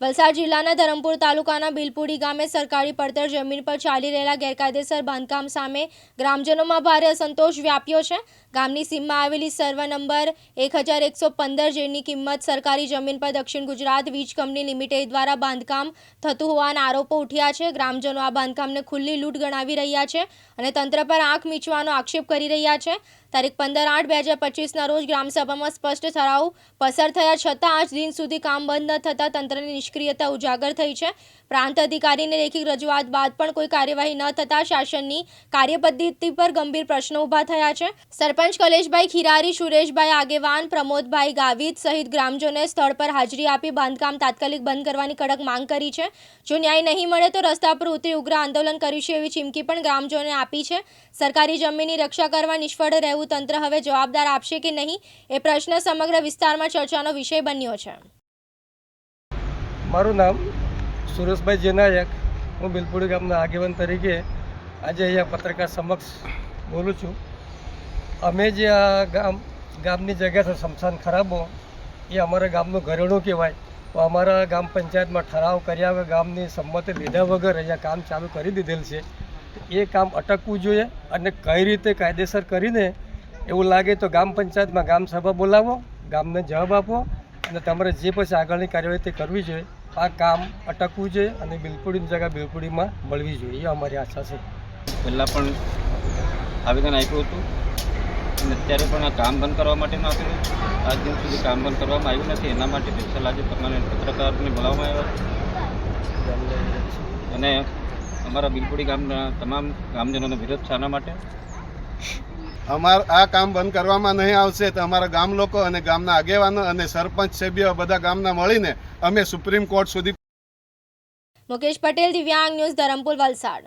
વલસાડ જિલ્લાના ધરમપુર તાલુકાના બિલપુડી ગામે સરકારી પડતર જમીન પર ચાલી રહેલા ગેરકાયદેસર બાંધકામ સામે ગ્રામજનોમાં ભારે અસંતોષ વ્યાપ્યો છે. ગામની સીમમાં આવેલી સર્વ નંબર એક હજાર એકસો પંદર જેની કિંમત સરકારી જમીન પર દક્ષિણ ગુજરાત વીજ કંપની લિમિટેડ દ્વારા બાંધકામ થતું હોવાના આરોપો ઉઠ્યા છે. ગ્રામજનો આ બાંધકામને ખુલ્લી લૂંટ ગણાવી રહ્યા છે અને તંત્ર પર આંખ મીચવાનો આક્ષેપ કરી રહ્યા છે. તારીખ પંદર આઠ બે હજાર પચીસના રોજ ગ્રામસભામાં સ્પષ્ટ ઠરાવ પસાર થયા છતાં આજ દિન સુધી કામ બંધ ન થતાં તંત્રની નિષ્ક્રિયતા ઉજાગર થઈ છે. પ્રાંત અધિકારીને લેખિત રજૂઆત બાદ પણ કોઈ કાર્યવાહી ન થતાં શાસનની કાર્યપદ્ધતિ પર ગંભીર પ્રશ્નો ઊભા થયા છે. સરપંચ કલેશભાઈ ખીરારી, સુરેશભાઈ આગેવાન, પ્રમોદભાઈ ગાવિત સહિત ગ્રામજનોએ સ્થળ પર હાજરી આપી બાંધકામ તાત્કાલિક બંધ કરવાની કડક માંગ કરી છે. જો ન્યાય નહીં મળે તો રસ્તા પર ઉતરી ઉગ્ર આંદોલન કરીશું એવી ચીમકી પણ ગ્રામજનોએ આપી છે. સરકારી જમીનની રક્ષા કરવા નિષ્ફળ રહેવું તંત્ર હવે જવાબદાર આપશે કે નહીં એ પ્રશ્ન સમગ્ર વિસ્તારમાં ચર્ચાનો વિષય બન્યો છે. મારું નામ સુરેશભાઈ જેનાયક. હું બિલપુડી ગામના આગેવાન તરીકે આજે અહીંયા પત્રકાર સમક્ષ બોલું છું. અમે જે આ ગામ, ગામની જગ્યા છે શમશાન ખરાબો, એ અમારા ગામનું ઘરેણું કહેવાય. તો અમારા ગામ પંચાયતમાં ઠરાવ કર્યા વગર, ગામની સંમતિ લીધા વગર અહીંયા કામ ચાલુ કરી દીધેલ છે. એ કામ અટકવું જોઈએ અને કઈ રીતે કાયદેસર કરીને, એવું લાગે તો ગામ પંચાયતમાં ગામ સભા બોલાવો, ગામને જવાબ આપો અને તમારે જે પછી આગળની કાર્યવાહી તે કરવી જોઈએ, આ કામ અટકવું જોઈએ અને બિલપુડીની જગ્યા બિલપુડીમાં મળવી જોઈએ. એ અમારી આશા છે. પહેલાં પણ આવેદન આપ્યું હતું અને અત્યારે પણ આ કામ બંધ કરવા માટેનું આપ્યું આજ દિન સુધી કામ બંધ કરવામાં આવ્યું નથી. એના માટે સ્પેશિયલ આજે પરમાનન્ટ પત્રકારને બોલાવવામાં આવ્યા અને અમારા બિલપુડી ગામના તમામ ગામજનોનો વિરોધ આના માટે અમાર આ કામ બંધ કરવામાં નહીં આવશે તો અમારા ગામ લોકો અને ગામના આગેવાનો અને સરપંચ સભ્યો બધા ગામના મળીને અમે સુપ્રીમ કોર્ટ સુધી મુકેશ પટેલ, દિવ્યાંગ ન્યૂઝ ધરમપુર, વલસાડ.